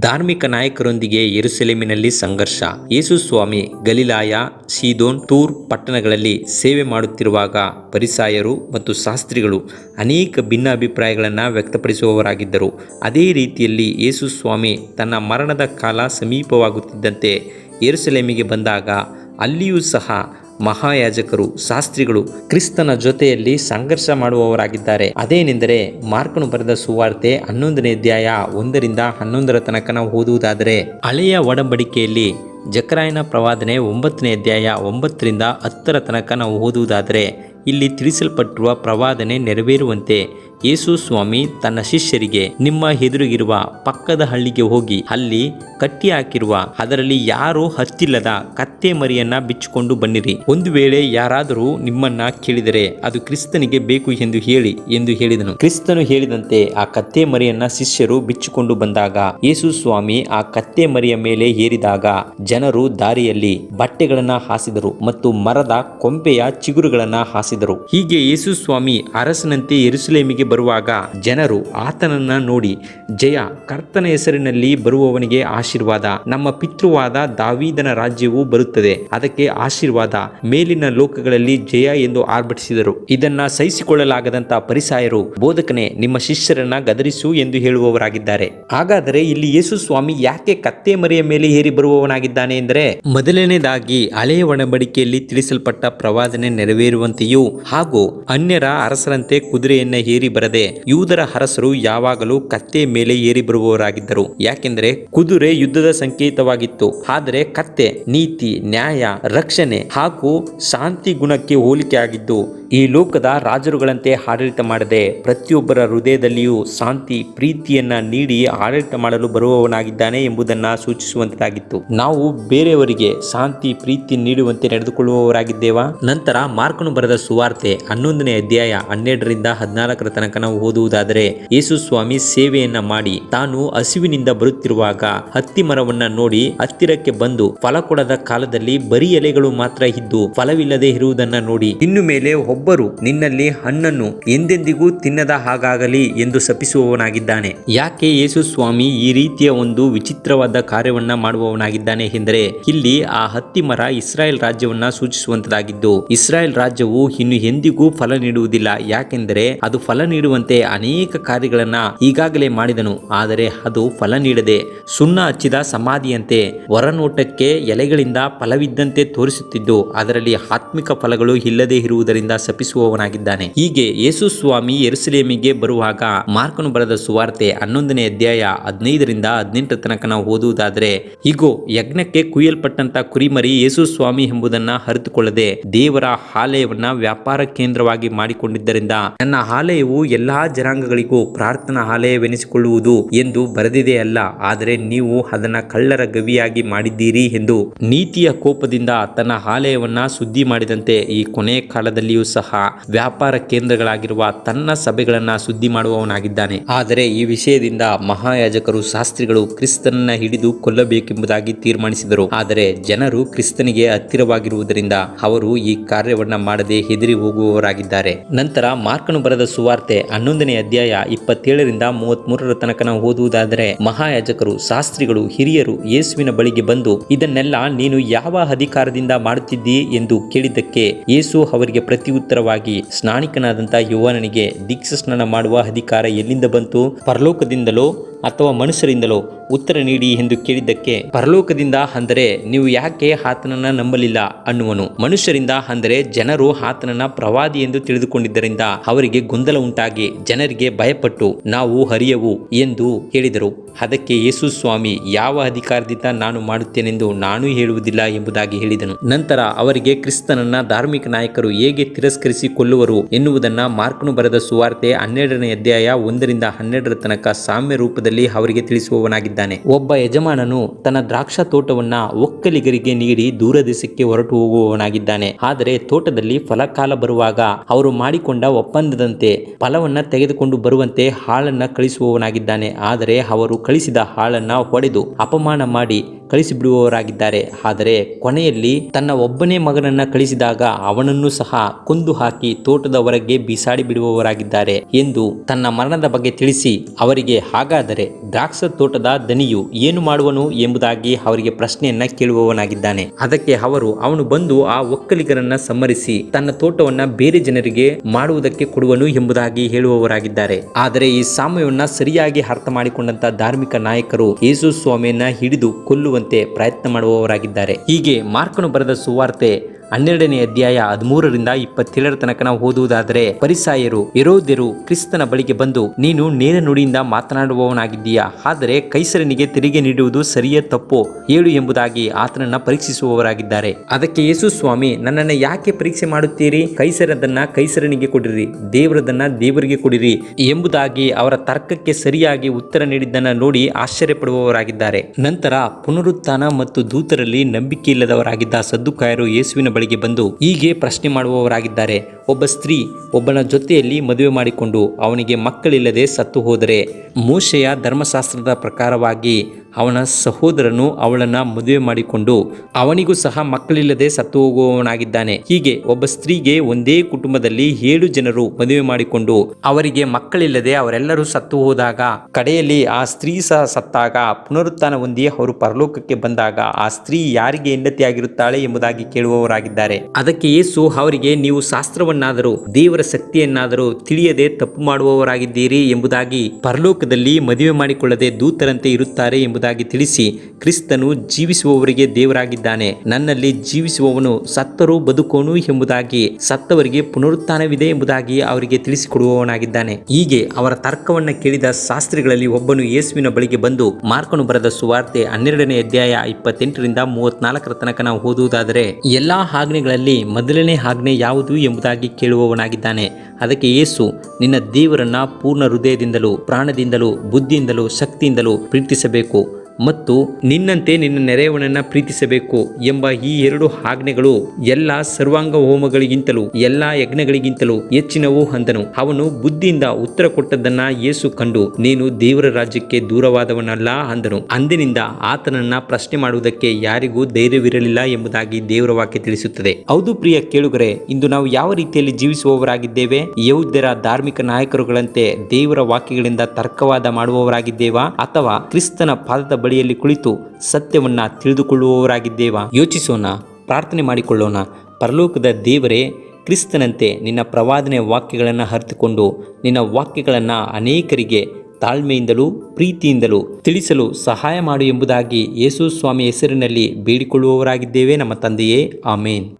ಧಾರ್ಮಿಕ ನಾಯಕರೊಂದಿಗೆ ಯೆರೂಸಲೇಮಿನಲ್ಲಿ ಸಂಘರ್ಷ. ಯೇಸು ಸ್ವಾಮಿ ಗಲಿಲಾಯ, ಸೀದೋನ್, ತೂರ್ ಪಟ್ಟಣಗಳಲ್ಲಿ ಸೇವೆ ಮಾಡುತ್ತಿರುವಾಗ ಪರಿಸಾಯರು ಮತ್ತು ಶಾಸ್ತ್ರಿಗಳು ಅನೇಕ ಭಿನ್ನಾಭಿಪ್ರಾಯಗಳನ್ನು ವ್ಯಕ್ತಪಡಿಸುವವರಾಗಿದ್ದರು. ಅದೇ ರೀತಿಯಲ್ಲಿ ಯೇಸು ಸ್ವಾಮಿ ತನ್ನ ಮರಣದ ಕಾಲ ಸಮೀಪವಾಗುತ್ತಿದ್ದಂತೆ ಯೆರೂಸಲೇಮಿಗೆ ಬಂದಾಗ ಅಲ್ಲಿಯೂ ಸಹ ಮಹಾಯಾಜಕರು, ಶಾಸ್ತ್ರಿಗಳು ಕ್ರಿಸ್ತನ ಜೊತೆಯಲ್ಲಿ ಸಂಘರ್ಷ ಮಾಡುವವರಾಗಿದ್ದಾರೆ. ಅದೇನೆಂದರೆ ಮಾರ್ಕನು ಬರೆದ ಸುವಾರ್ತೆ ಹನ್ನೊಂದನೇ ಅಧ್ಯಾಯ ಒಂದರಿಂದ ಹನ್ನೊಂದರ ತನಕ ನಾವು ಓದುವುದಾದರೆ, ಹಳೆಯ ಒಡಂಬಡಿಕೆಯಲ್ಲಿ ಜಕರಾಯನ ಪ್ರವಾದನೆ ಒಂಬತ್ತನೇ ಅಧ್ಯಾಯ ಒಂಬತ್ತರಿಂದ ಹತ್ತರ ತನಕ ನಾವು ಓದುವುದಾದರೆ, ಇಲ್ಲಿ ತಿಳಿಸಲ್ಪಟ್ಟಿರುವ ಪ್ರವಾದನೆ ನೆರವೇರುವಂತೆ ಯೇಸು ಸ್ವಾಮಿ ತನ್ನ ಶಿಷ್ಯರಿಗೆ, ನಿಮ್ಮ ಎದುರಿಗಿರುವ ಪಕ್ಕದ ಹಳ್ಳಿಗೆ ಹೋಗಿ, ಅಲ್ಲಿ ಕಟ್ಟಿ ಹಾಕಿರುವ, ಅದರಲ್ಲಿ ಯಾರೂ ಹತ್ತಿಲ್ಲದ ಕತ್ತೆ ಮರಿಯನ್ನ ಬಿಚ್ಚಿಕೊಂಡು ಬನ್ನಿರಿ. ಒಂದು ವೇಳೆ ಯಾರಾದರೂ ನಿಮ್ಮನ್ನ ಕೇಳಿದರೆ, ಅದು ಕ್ರಿಸ್ತನಿಗೆ ಬೇಕು ಎಂದು ಹೇಳಿ, ಎಂದು ಹೇಳಿದನು. ಕ್ರಿಸ್ತನು ಹೇಳಿದಂತೆ ಆ ಕತ್ತೆ ಮರಿಯನ್ನ ಶಿಷ್ಯರು ಬಿಚ್ಚಿಕೊಂಡು ಬಂದಾಗ, ಯೇಸು ಸ್ವಾಮಿ ಆ ಕತ್ತೆ ಮರಿಯ ಮೇಲೆ ಏರಿದಾಗ, ಜನರು ದಾರಿಯಲ್ಲಿ ಬಟ್ಟೆಗಳನ್ನ ಹಾಸಿದರು ಮತ್ತು ಮರದ ಕೊಂಬೆಯ ಚಿಗುರುಗಳನ್ನ ಹಾಸಿದರು. ಹೀಗೆ ಯೇಸು ಸ್ವಾಮಿ ಅರಸನಂತೆ ಯೆರೂಸಲೇಮಿಗೆ ಬರುವಾಗ ಜನರು ಆತನನ್ನ ನೋಡಿ, ಜಯ ಕರ್ತನ ಹೆಸರಿನಲ್ಲಿ ಬರುವವನಿಗೆ ಆಶೀರ್ವಾದ. ನಮ್ಮ ಪಿತೃವಾದ ದಾವೀದನ ರಾಜ್ಯವು ಬರುತ್ತದೆ. ಅದಕ್ಕೆ ಆಶೀರ್ವಾದ. ಮೇಲಿನ ಲೋಕಗಳಲ್ಲಿ ಜಯ ಎಂದು ಆರ್ಭಟಿಸಿದರು. ಇದನ್ನ ಸಹಿಸಿಕೊಳ್ಳಲಾಗದಂತಹ ಪರಿಸಾಯರು, ಬೋಧಕನೇ, ನಿಮ್ಮ ಶಿಷ್ಯರನ್ನ ಗದರಿಸು ಎಂದು ಹೇಳುವವರಾಗಿದ್ದಾರೆ. ಹಾಗಾದರೆ ಇಲ್ಲಿ ಯೇಸು ಸ್ವಾಮಿ ಯಾಕೆ ಕತ್ತೆ ಮರೆಯ ಮೇಲೆ ಏರಿ ಬರುವವನಾಗಿದ್ದಾನೆ ಎಂದರೆ ಮೊದಲನೇದಾಗಿ ಹಳೆಯ ಒಡಂಬಡಿಕೆಯಲ್ಲಿ ತಿಳಿಸಲ್ಪಟ್ಟ ಪ್ರವಾದನೆ ನೆರವೇರುವಂತೆಯೂ ಹಾಗೂ ಅನ್ಯರ ಅರಸರಂತೆ ಕುದುರೆಯನ್ನ ಏರಿ ಬರದೆ ಯೂದರ ಅರಸರು ಯಾವಾಗಲೂ ಕತ್ತೆ ಮೇಲೆ ಏರಿ ಬರುವವರಾಗಿದ್ದರು. ಯಾಕೆಂದರೆ ಕುದುರೆ ಯುದ್ಧದ ಸಂಕೇತವಾಗಿತ್ತು. ಆದರೆ ಕತ್ತೆ, ನೀತಿ, ನ್ಯಾಯ, ರಕ್ಷಣೆ ಹಾಗೂ ಶಾಂತಿ ಗುಣಕ್ಕೆ ಹೋಲಿಕೆ ಆಗಿದ್ದು ಈ ಲೋಕದ ರಾಜರುಗಳಂತೆ ಆಡಳಿತ ಮಾಡದೆ ಪ್ರತಿಯೊಬ್ಬರ ಹೃದಯದಲ್ಲಿಯೂ ಶಾಂತಿ, ಪ್ರೀತಿಯನ್ನ ನೀಡಿ ಆಡಳಿತ ಮಾಡಲು ಬರುವವನಾಗಿದ್ದಾನೆ ಎಂಬುದನ್ನ ಸೂಚಿಸುವಂತಾಗಿತ್ತು ನಾವು ಬೇರೆಯವರಿಗೆ ಶಾಂತಿ, ಪ್ರೀತಿ ನೀಡುವಂತೆ ನಡೆದುಕೊಳ್ಳುವವರಾಗಿದ್ದೇವಾ? ನಂತರ ಮಾರ್ಕನು ಬರೆದ ಸುವಾರ್ತೆ ಹನ್ನೊಂದನೇ ಅಧ್ಯಾಯ ಹನ್ನೆರಡರಿಂದ ಹದಿನಾಲ್ಕರ ತನಕ ನಾವು ಓದುವುದಾದರೆ, ಯೇಸು ಸ್ವಾಮಿ ಸೇವೆಯನ್ನ ಮಾಡಿ ತಾನು ಹಸಿವಿನಿಂದ ಬರುತ್ತಿರುವಾಗ ಹತ್ತಿ ಮರವನ್ನ ನೋಡಿ ಹತ್ತಿರಕ್ಕೆ ಬಂದು ಫಲ ಕೊಡದ ಕಾಲದಲ್ಲಿ ಬರೀ ಎಲೆಗಳು ಮಾತ್ರ ಇದ್ದು ಫಲವಿಲ್ಲದೆ ಇರುವುದನ್ನ ನೋಡಿ. ಇನ್ನು ಮೇಲೆ ಒಬ್ಬರು ನಿನ್ನಲ್ಲಿ ಹಣ್ಣನ್ನು ಎಂದೆಂದಿಗೂ ತಿನ್ನದ ಹಾಗಾಗಲಿ ಎಂದು ಶಪಿಸುವವನಾಗಿದ್ದಾನೆ. ಯಾಕೆ ಯೇಸು ಸ್ವಾಮಿ ಈ ರೀತಿಯ ಒಂದು ವಿಚಿತ್ರವಾದ ಕಾರ್ಯವನ್ನ ಮಾಡುವವನಾಗಿದ್ದಾನೆ ಎಂದರೆ, ಇಲ್ಲಿ ಆ ಹತ್ತಿ ಮರ ಇಸ್ರಾಯೇಲ್ ರಾಜ್ಯವನ್ನ ಸೂಚಿಸುವಂತದಾಗಿದ್ದು, ಇಸ್ರಾಯೇಲ್ ರಾಜ್ಯವು ಇನ್ನು ಎಂದಿಗೂ ಫಲ ನೀಡುವುದಿಲ್ಲ. ಯಾಕೆಂದರೆ, ಅದು ಫಲ ನೀಡುವಂತೆ ಅನೇಕ ಕಾರ್ಯಗಳನ್ನ ಈಗಾಗಲೇ ಮಾಡಿದನು. ಆದರೆ ಅದು ಫಲ ನೀಡದೆ ಸುಣ್ಣ ಹಚ್ಚಿದ ಸಮಾಧಿಯಂತೆ ಹೊರನೋಟಕ್ಕೆ ಎಲೆಗಳಿಂದ ಫಲವಿದ್ದಂತೆ ತೋರಿಸುತ್ತಿದ್ದು, ಅದರಲ್ಲಿ ಆತ್ಮಿಕ ಫಲಗಳು ಇಲ್ಲದೆ ಇರುವುದರಿಂದ ಶಪಿಸುವವನಾಗಿದ್ದಾನೆ ಹೀಗೆ ಯೇಸು ಸ್ವಾಮಿ ಎರುಸಲೇಮಿಗೆ ಬರುವಾಗ ಮಾರ್ಕನು ಬರೆದ ಸುವಾರ್ತೆ ಹನ್ನೊಂದನೇ ಅಧ್ಯಾಯ ಹದಿನೈದರಿಂದ ಹದಿನೆಂಟರ ತನಕ ನಾವು ಓದುವುದಾದರೆ ಹೀಗೋ ಯಜ್ಞಕ್ಕೆ ಕುಯ್ಯಲ್ಪಟ್ಟಂತ ಕುರಿಮರಿ ಯೇಸು ಸ್ವಾಮಿ ಎಂಬುದನ್ನ ಹರಿತುಕೊಳ್ಳದೆ ದೇವರ ಆಲಯವನ್ನ ವ್ಯಾಪಾರ ಕೇಂದ್ರವಾಗಿ ಮಾಡಿಕೊಂಡಿದ್ದರಿಂದ ನನ್ನ ಆಲಯವು ಎಲ್ಲಾ ಜನಾಂಗಗಳಿಗೂ ಪ್ರಾರ್ಥನಾ ಆಲಯವೆನಿಸಿಕೊಳ್ಳುವುದು ಎಂದು ಬರೆದಿದೆ ಅಲ್ಲ, ಆದರೆ ನೀವು ಅದನ್ನ ಕಳ್ಳರ ಗವಿಯಾಗಿ ಮಾಡಿದ್ದೀರಿ ಎಂದು ನೀತಿಯ ಕೋಪದಿಂದ ತನ್ನ ಆಲಯವನ್ನ ಸುದ್ದಿ ಮಾಡಿದಂತೆ ಈ ಕೊನೆಯ ಕಾಲದಲ್ಲಿಯೂ ಸಹ ವ್ಯಾಪಾರ ಕೇಂದ್ರಗಳಾಗಿರುವ ತನ್ನ ಸಭೆಗಳನ್ನ ಸುದ್ದಿ ಮಾಡುವವನಾಗಿದ್ದಾನೆ. ಆದರೆ ಈ ವಿಷಯದಿಂದ ಮಹಾಯಾಜಕರು ಶಾಸ್ತ್ರಿಗಳು ಕ್ರಿಸ್ತನನ್ನ ಹಿಡಿದು ಕೊಲ್ಲಬೇಕೆಂಬುದಾಗಿ ತೀರ್ಮಾನಿಸಿದರು. ಆದರೆ ಜನರು ಕ್ರಿಸ್ತನಿಗೆ ಹತ್ತಿರವಾಗಿರುವುದರಿಂದ ಅವರು ಈ ಕಾರ್ಯವನ್ನ ಮಾಡದೆ ಹೆದರಿ ಹೋಗುವವರಾಗಿದ್ದಾರೆ. ನಂತರ ಮಾರ್ಕನು ಬರೆದ ಸುವಾರ್ತೆ ಹನ್ನೊಂದನೇ ಅಧ್ಯಾಯ ಇಪ್ಪತ್ತೇಳರಿಂದ ಮೂವತ್ತ್ ಮೂರರ ತನಕ ಓದುವುದಾದರೆ ಮಹಾಯಾಜಕರು ಶಾಸ್ತ್ರಿಗಳು ಹಿರಿಯರು ಯೇಸುವಿನ ಬಳಿಗೆ ಬಂದು, ಇದನ್ನೆಲ್ಲ ನೀನು ಯಾವ ಅಧಿಕಾರದಿಂದ ಮಾಡುತ್ತಿದ್ದೀ ಎಂದು ಕೇಳಿದ್ದಕ್ಕೆ ಯೇಸು ಅವರಿಗೆ ಪ್ರತಿಯುತ್ತರವಾಗಿ ಸ್ನಾನಿಕನಾದಂಥ ಯುವನನಿಗೆ ದೀಕ್ಷ ಸ್ನಾನ ಮಾಡುವ ಅಧಿಕಾರ ಎಲ್ಲಿಂದ ಬಂತು? ಪರಲೋಕದಿಂದಲೋ ಅಥವಾ ಮನುಷ್ಯರಿಂದಲೋ? ಉತ್ತರ ನೀಡಿ ಎಂದು ಕೇಳಿದ್ದಕ್ಕೆ, ಪರಲೋಕದಿಂದ ಅಂದರೆ ನೀವು ಯಾಕೆ ಆತನನ್ನ ನಂಬಲಿಲ್ಲ? ಅನ್ನುವನು. ಮನುಷ್ಯರಿಂದ ಅಂದರೆ ಜನರು ಆತನನ್ನ ಪ್ರವಾದಿ ಎಂದು ತಿಳಿದುಕೊಂಡಿದ್ದರಿಂದ ಅವರಿಗೆ ಗೊಂದಲ ಉಂಟಾಗಿ ಜನರಿಗೆ ಭಯಪಟ್ಟು, ನಾವು ಹರಿಯವು ಎಂದು ಹೇಳಿದರು. ಅದಕ್ಕೆ ಯೇಸು ಸ್ವಾಮಿ, ಯಾವ ಅಧಿಕಾರದಿಂದ ನಾನು ಮಾಡುತ್ತೇನೆಂದು ನಾನು ಹೇಳುವುದಿಲ್ಲ ಎಂಬುದಾಗಿ ಹೇಳಿದನು. ನಂತರ ಅವರಿಗೆ ಕ್ರಿಸ್ತನನ್ನ ಧಾರ್ಮಿಕ ನಾಯಕರು ಹೇಗೆ ತಿರಸ್ಕರಿಸಿ ಕೊಲ್ಲುವರು ಎನ್ನುವುದನ್ನ ಮಾರ್ಕನು ಬರೆದ ಸುವಾರ್ತೆ ಹನ್ನೆರಡನೇ ಅಧ್ಯಾಯ ಒಂದರಿಂದ ಹನ್ನೆರಡರ ತನಕ ಸಾಮ್ಯ ರೂಪದಲ್ಲಿ ಅವರಿಗೆ ತಿಳಿಸುವವನಾಗಿದ್ದಾನೆ ಒಬ್ಬ ಯಜಮಾನನು ತನ್ನ ದ್ರಾಕ್ಷ ತೋಟವನ್ನ ಒಕ್ಕಲಿಗರಿಗೆ ನೀಡಿ ದೂರ ದೇಶಕ್ಕೆ ಹೊರಟು ಹೋಗುವವನಾಗಿದ್ದಾನೆ. ಆದರೆ ತೋಟದಲ್ಲಿ ಫಲಕಾಲ ಬರುವಾಗ ಅವರು ಮಾಡಿಕೊಂಡ ಒಪ್ಪಂದದಂತೆ ಫಲವನ್ನ ತೆಗೆದುಕೊಂಡು ಬರುವಂತೆ ಹಾಳನ್ನ ಕಳಿಸುವವನಾಗಿದ್ದಾನೆ. ಆದರೆ ಅವರು ಕಳಿಸಿದ ಹಾಳನ್ನ ಹೊಡೆದು ಅಪಮಾನ ಮಾಡಿ ಕಳಿಸಿಬಿಡುವವರಾಗಿದ್ದಾರೆ. ಆದರೆ ಕೊನೆಯಲ್ಲಿ ತನ್ನ ಒಬ್ಬನೇ ಮಗನನ್ನ ಕಳಿಸಿದಾಗ ಅವನನ್ನು ಸಹ ಕೊಂದು ಹಾಕಿ ತೋಟದ ಹೊರಗೆ ಬೀಸಾಡಿ ಬಿಡುವವರಾಗಿದ್ದಾರೆ ಎಂದು ತನ್ನ ಮರಣದ ಬಗ್ಗೆ ತಿಳಿಸಿ ಅವರಿಗೆ ಹಾಗಾದರೆ ದ್ರಾಕ್ಷ ತೋಟದ ದನಿಯು ಏನು ಮಾಡುವನು ಎಂಬುದಾಗಿ ಅವರಿಗೆ ಪ್ರಶ್ನೆಯನ್ನ ಕೇಳುವವನಾಗಿದ್ದಾನೆ. ಅದಕ್ಕೆ ಅವರು, ಅವನು ಬಂದು ಆ ಒಕ್ಕಲಿಗರನ್ನ ಸಮ್ಮರಿಸಿ ತನ್ನ ತೋಟವನ್ನ ಬೇರೆ ಜನರಿಗೆ ಮಾಡುವುದಕ್ಕೆ ಕೊಡುವನು ಎಂಬುದಾಗಿ ಹೇಳುವವರಾಗಿದ್ದಾರೆ. ಆದರೆ ಈ ಸಾಮ್ಯವನ್ನ ಸರಿಯಾಗಿ ಅರ್ಥ ಮಾಡಿಕೊಂಡಂತ ಧಾರ್ಮಿಕ ನಾಯಕರು ಯೇಸು ಸ್ವಾಮಿಯನ್ನ ಹಿಡಿದು ಕೊಲ್ಲುವಂತೆ ಪ್ರಯತ್ನ ಮಾಡುವವರಾಗಿದ್ದಾರೆ. ಹೀಗೆ ಮಾರ್ಕನು ಬರೆದ ಸುವಾರ್ತೆ ಹನ್ನೆರಡನೇ ಅಧ್ಯಾಯ ಹದಿಮೂರರಿಂದ ಇಪ್ಪತ್ತೇಳರ ತನಕ ನಾವು ಓದುವುದಾದರೆ ಪರಿಸಾಯರು ಯರೋದ್ಯರು ಕ್ರಿಸ್ತನ ಬಳಿಗೆ ಬಂದು, ನೀನು ನೇರ ನುಡಿಯಿಂದ ಮಾತನಾಡುವವನಾಗಿದ್ದೀಯಾ? ಆದರೆ ಕೈಸರನಿಗೆ ತೆರಿಗೆ ನೀಡುವುದು ಸರಿಯೇ ತಪ್ಪು? ಹೇಳು ಎಂಬುದಾಗಿ ಆತನನ್ನ ಪರೀಕ್ಷಿಸುವವರಾಗಿದ್ದಾರೆ. ಅದಕ್ಕೆ ಯೇಸು, ಸ್ವಾಮಿ, ನನ್ನನ್ನು ಯಾಕೆ ಪರೀಕ್ಷೆ ಮಾಡುತ್ತೀರಿ? ಕೈಸರದನ್ನ ಕೈಸರನಿಗೆ ಕೊಡಿರಿ, ದೇವರದನ್ನ ದೇವರಿಗೆ ಕೊಡಿರಿ ಎಂಬುದಾಗಿ ಅವರ ತರ್ಕಕ್ಕೆ ಸರಿಯಾಗಿ ಉತ್ತರ ನೀಡಿದ್ದನ್ನ ನೋಡಿ ಆಶ್ಚರ್ಯಪಡುವವರಾಗಿದ್ದಾರೆ. ನಂತರ ಪುನರುತ್ಥಾನ ಮತ್ತು ದೂತರಲ್ಲಿ ನಂಬಿಕೆ ಇಲ್ಲದವರಾಗಿದ್ದ ಸದ್ದುಕಾಯರು ಯೇಸುವಿನ ಬಳಿಗೆ ಬಂದು ಹೀಗೆ ಪ್ರಶ್ನೆ ಮಾಡುವವರಾಗಿದ್ದಾರೆ. ಒಬ್ಬ ಸ್ತ್ರೀ ಒಬ್ಬನ ಜೊತೆಯಲ್ಲಿ ಮದುವೆ ಮಾಡಿಕೊಂಡು ಅವನಿಗೆ ಮಕ್ಕಳಿಲ್ಲದೆ ಸತ್ತು ಹೋದರೆ ಮೋಶೆಯ ಧರ್ಮಶಾಸ್ತ್ರದ ಪ್ರಕಾರವಾಗಿ ಅವನ ಸಹೋದರನು ಅವಳನ್ನ ಮದುವೆ ಮಾಡಿಕೊಂಡು ಅವನಿಗೂ ಸಹ ಮಕ್ಕಳಿಲ್ಲದೆ ಸತ್ತು ಹೋಗುವವನಾಗಿದ್ದಾನೆ ಹೀಗೆ ಒಬ್ಬ ಸ್ತ್ರೀಗೆ ಒಂದೇ ಕುಟುಂಬದಲ್ಲಿ ಏಳು ಜನರು ಮದುವೆ ಮಾಡಿಕೊಂಡು ಅವರಿಗೆ ಮಕ್ಕಳಿಲ್ಲದೆ ಅವರೆಲ್ಲರೂ ಸತ್ತು ಹೋದಾಗ ಕಡೆಯಲ್ಲಿ ಆ ಸ್ತ್ರೀ ಸಹ ಸತ್ತಾಗ, ಪುನರುತ್ಥಾನ ಹೊಂದಿ ಅವರು ಪರಲೋಕಕ್ಕೆ ಬಂದಾಗ ಆ ಸ್ತ್ರೀ ಯಾರಿಗೆ ಹೆಂಡತಿಯಾಗಿರುತ್ತಾಳೆ ಎಂಬುದಾಗಿ ಕೇಳುವವರಾಗಿದ್ದಾರೆ. ಅದಕ್ಕೆ ಯೇಸು, ಅವರಿಗೆ ನೀವು ಶಾಸ್ತ್ರವನ್ನಾದರೂ, ದೇವರ ಶಕ್ತಿಯನ್ನಾದರೂ ತಿಳಿಯದೆ ತಪ್ಪು ಮಾಡುವವರಾಗಿದ್ದೀರಿ ಎಂಬುದಾಗಿ ಪರಲೋಕದಲ್ಲಿ ಮದುವೆ ಮಾಡಿಕೊಳ್ಳದೆ ದೂತರಂತೆ ಇರುತ್ತಾರೆ ಎಂಬುದಾಗಿ ತಿಳಿಸಿ ಕ್ರಿಸ್ತನು ಜೀವಿಸುವವರಿಗೆ ದೇವರಾಗಿದ್ದಾನೆ. ನನ್ನಲ್ಲಿ ಜೀವಿಸುವವನು ಸತ್ತರೂ ಬದುಕೋನು ಎಂಬುದಾಗಿ ಸತ್ತವರಿಗೆ ಪುನರುತ್ಥಾನವಿದೆ ಎಂಬುದಾಗಿ ಅವರಿಗೆ ತಿಳಿಸಿಕೊಡುವವನಾಗಿದ್ದಾನೆ. ಹೀಗೆ ಅವರ ತರ್ಕವನ್ನ ಕೇಳಿದ ಶಾಸ್ತ್ರಿಗಳಲ್ಲಿ ಒಬ್ಬನು ಯೇಸುವಿನ ಬಳಿಗೆ ಬಂದು ಮಾರ್ಕನು ಬರೆದ ಸುವಾರ್ತೆ ಹನ್ನೆರಡನೇ ಅಧ್ಯಾಯ ಇಪ್ಪತ್ತೆಂಟರಿಂದ ಮೂವತ್ನಾಲ್ಕರ ತನಕ ನಾವು ಓದುವುದಾದರೆ, ಎಲ್ಲಾ ಆಜ್ಞೆಗಳಲ್ಲಿ ಮೊದಲನೇ ಆಜ್ಞೆ ಯಾವುದು ಎಂಬುದಾಗಿ ಕೇಳುವವನಾಗಿದ್ದಾನೆ. ಅದಕ್ಕೆ ಯೇಸು, ನಿನ್ನ ದೇವರನ್ನ ಪೂರ್ಣ ಹೃದಯದಿಂದಲೂ ಪ್ರಾಣದಿಂದಲೂ ಬುದ್ಧಿಯಿಂದಲೂ ಶಕ್ತಿಯಿಂದಲೂ ಪ್ರೀತಿಸಬೇಕು. ಮತ್ತು ನಿನ್ನಂತೆ ನಿನ್ನ ನೆರೆಯವನನ್ನ ಪ್ರೀತಿಸಬೇಕು ಎಂಬ ಈ ಎರಡು ಆಜ್ಞೆಗಳು ಎಲ್ಲ ಸರ್ವಾಂಗ ಹೋಮಗಳಿಗಿಂತಲೂ, ಎಲ್ಲ ಯಜ್ಞಗಳಿಗಿಂತಲೂ ಹೆಚ್ಚಿನವು ಅಂದನು. ಅವನು ಬುದ್ಧಿಯಿಂದ ಉತ್ತರ ಕೊಟ್ಟದ್ದನ್ನ ಯೇಸು ಕಂಡು, ನೀನು ದೇವರ ರಾಜ್ಯಕ್ಕೆ ದೂರವಾದವನಲ್ಲ ಅಂದನು. ಅಂದಿನಿಂದ ಆತನನ್ನ ಪ್ರಶ್ನೆ ಮಾಡುವುದಕ್ಕೆ ಯಾರಿಗೂ ಧೈರ್ಯವಿರಲಿಲ್ಲ ಎಂಬುದಾಗಿ ದೇವರ ವಾಕ್ಯ ತಿಳಿಸುತ್ತದೆ. ಹೌದು ಪ್ರಿಯ ಕೇಳುಗರೆ, ಇಂದು ನಾವು ಯಾವ ರೀತಿಯಲ್ಲಿ ಜೀವಿಸುವವರಾಗಿದ್ದೇವೆ? ಯೌದ್ಯರ ಧಾರ್ಮಿಕ ನಾಯಕರುಗಳಂತೆ ದೇವರ ವಾಕ್ಯಗಳಿಂದ ತರ್ಕವಾದ ಮಾಡುವವರಾಗಿದ್ದೇವಾ? ಅಥವಾ ಕ್ರಿಸ್ತನ ಪಾದದ ಬಳಿಯಲ್ಲಿ ಕುಳಿತು ಸತ್ಯವನ್ನ ತಿಳಿದುಕೊಳ್ಳುವವರಾಗಿದ್ದೇವ? ಯೋಚಿಸೋಣ, ಪ್ರಾರ್ಥನೆ ಮಾಡಿಕೊಳ್ಳೋಣ. ಪರಲೋಕದ ದೇವರೇ, ಕ್ರಿಸ್ತನಂತೆ ನಿನ್ನ ಪ್ರವಾದನೆ ವಾಕ್ಯಗಳನ್ನು ಹರಿತುಕೊಂಡು ನಿನ್ನ ವಾಕ್ಯಗಳನ್ನು ಅನೇಕರಿಗೆ ತಾಳ್ಮೆಯಿಂದಲೂ ಪ್ರೀತಿಯಿಂದಲೂ ತಿಳಿಸಲು ಸಹಾಯ ಮಾಡು ಎಂಬುದಾಗಿ ಯೇಸು ಸ್ವಾಮಿ ಹೆಸರಿನಲ್ಲಿ ಬೇಡಿಕೊಳ್ಳುವವರಾಗಿದ್ದೇವೆ ನಮ್ಮ ತಂದೆಯೇ. ಆಮೇನ್.